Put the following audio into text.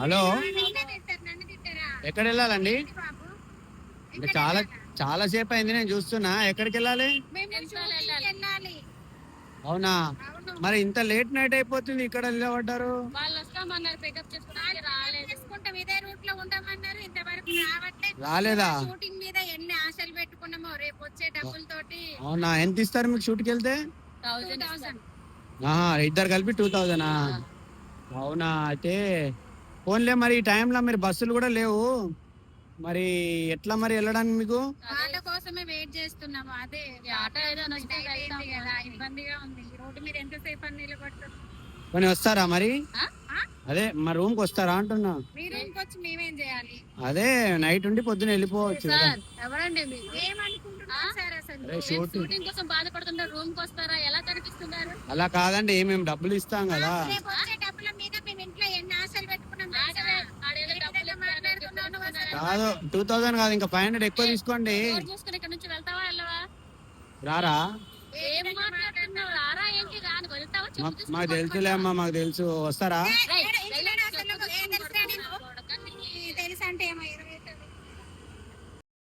Hello? ఎక్కడ వెళ్ళాలండి? ఇంకా చాలా చాలా సేపు అయింది నేను చూస్తున్నా. ఎక్కడికి వెళ్ళాలి? అవునా? మరి ఇంత లేట్ నైట్ అయిపోతుంది ఇక్కడ నిలబడ్డారు? రాలేదు. చేసుకుంటాం ఇదే రూట్లో ఉండమన్నారు. ఇంతవరకు రావట్లేదు. రాలేదా? షూటింగ్ మీద ఎన్ని ఆశలు పెట్టుకున్నామో రేపు వచ్చే డబ్బులతోటి. అవునా? ఎంత ఇస్తారు మీకు షూట్కి వెళ్తే? ఇద్దరు కలిపి టూ థౌజండా అవునా? అయితే ఫోన్లే మరి ఈ టైంలో మీరు బస్సులు కూడా లేవు. మరి ఎట్లా మరి వెళ్ళడానికి మీకు? వాళ్ళ కోసమే వెయిట్ చేస్తున్నాము. అదే ఆటో ఏదైనా వస్తే వెళ్తాము. కదా. ఇబ్బందిగా ఉంది. రోడ్డు మీద ఎంతసేపు అని కొన్ని వస్తారా మరి? అదే మా రూమ్కి వస్తారా అంటున్నా. మీ వచ్చి మేమేం చేయాలి? అదే నైట్ ఉండి పొద్దున వెళ్ళిపోవచ్చు. సార్ ఎవరండి మీరు? ఏమనుకుంటున్నారు సార్ అసలు? అరే మేము షూట్ షూటింగ్ కోసం బాధపడుతుంటారు రూమ్కి వస్తారా? ఎలా కనిపిస్తున్నారు అలా కాదండి మేము డబ్బులు ఇస్తాం కదా రేపు వచ్చే డబ్బుల మీద మేము ఇంట్లో ఎన్ని ఆశలు పెట్టుకున్నాం తెలుసా? ఆడలే- ఆడేదో ఏ డబ్బులు విధంగా మాట్లాడుతున్నావు నువ్వు అసలు? కాదు టూ థౌజండ్ కాదు ఇంకా ఫైవ్ హండ్రెడ్ ఎక్కువ తీసుకోండి. డోర్ చూసుకుని ఇక్కడ నుంచి వెళ్తావా వెళ్ళవా? రారా? ఏం మాట్లాడుతున్నావు? రారా ఏంటి? రాను వెళ్తావా? చెప్పు మా- తీసుకొని మాకు తెలుసులే అమ్మా మాకు తెలుసు. వస్తారా?